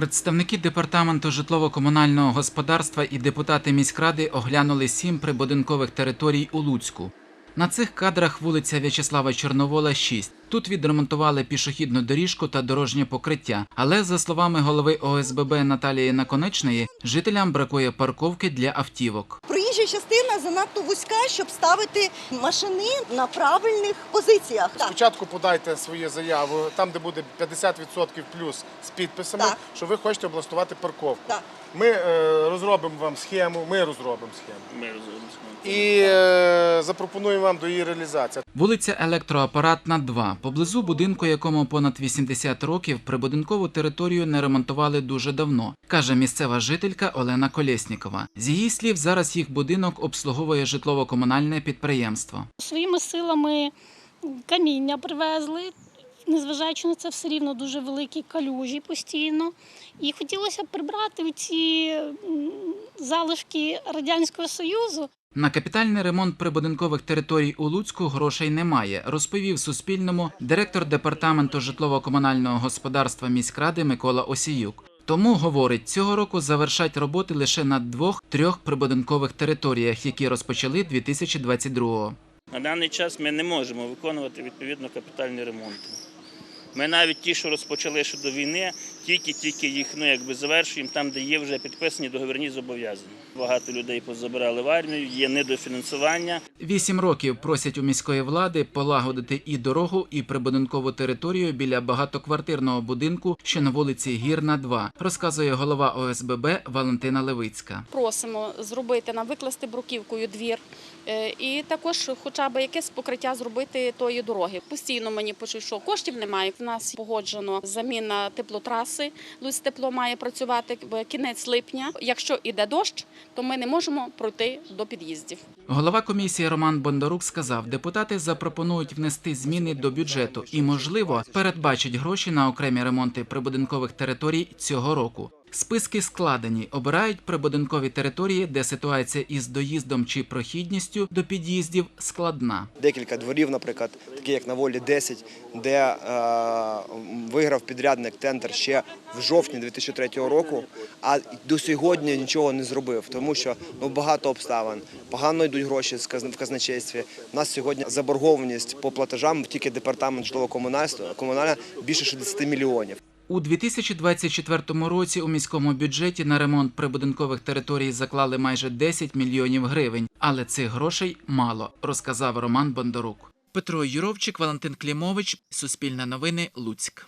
Представники департаменту житлово-комунального господарства і депутати міськради оглянули сім прибудинкових територій у Луцьку. На цих кадрах вулиця В'ячеслава Чорновола, 6. Тут відремонтували пішохідну доріжку та дорожнє покриття. Але за словами голови ОСББ Наталії Наконечної, жителям бракує парковки для автівок. Проїжджа частина занадто вузька, щоб ставити машини на правильних позиціях. Спочатку подайте свою заяву, там, де буде 50% плюс з підписами, Так. що ви хочете облаштувати парковку. Так. Ми е, розробимо вам схему, ми розробимо схему. Ми розуміємо. І е, запропонуємо вам до її реалізації. Вулиця Електроапаратна 2. Поблизу будинку, якому понад 80 років, прибудинкову територію не ремонтували дуже давно, каже місцева жителька Олена Колєснікова. З її слів, зараз їх будинок обслуговує житлово-комунальне підприємство. Своїми силами каміння привезли. Незважаючи на це, все рівно дуже великі калюжі постійно. І хотілося б прибрати ці залишки Радянського Союзу. На капітальний ремонт прибудинкових територій у Луцьку грошей немає, розповів Суспільному директор департаменту житлово-комунального господарства міськради Микола Осіюк. Тому говорить, цього року завершать роботи лише на двох-трьох прибудинкових територіях, які розпочали 2022-го. На даний час ми не можемо виконувати відповідно капітальні ремонти. Ми навіть ті, що розпочали ще до війни, тільки-тільки їх ну, якби завершуємо там, де є вже підписані договірні зобов'язання. Багато людей позабирали в армію, є недофінансування. Вісім років просять у міської влади полагодити і дорогу, і прибудинкову територію біля багатоквартирного будинку, що на вулиці Гірна, 2, розказує голова ОСББ Валентина Левицька. просимо зробити нам викласти бруківкою двір е, і також хоча б якесь покриття зробити тої дороги. Постійно мені пишуть, що коштів немає. В нас погоджено заміна теплотраси. Луць тепло має працювати в кінець липня. Якщо іде дощ, то ми не можемо пройти до під'їздів. Голова комісії Роман Бондарук сказав, депутати запропонують внести зміни до бюджету і, можливо, передбачать гроші на окремі ремонти прибудинкових територій цього року. Списки складені, обирають прибудинкові території, де ситуація із доїздом чи прохідністю до під'їздів складна. декілька дворів, наприклад, такі як на волі 10, де е, виграв підрядник тендер ще в жовтні 2003 року, а до сьогодні нічого не зробив, тому що ну багато обставин, погано йдуть гроші в казначействі. У нас сьогодні заборгованість по платежам тільки департамент житлово-комунальства комунальне більше 60 мільйонів. У 2024 році у міському бюджеті на ремонт прибудинкових територій заклали майже 10 мільйонів гривень, але цих грошей мало, розказав Роман Бондарук. Петро Юровчик, Валентин Клімович, Суспільне новини, Луцьк.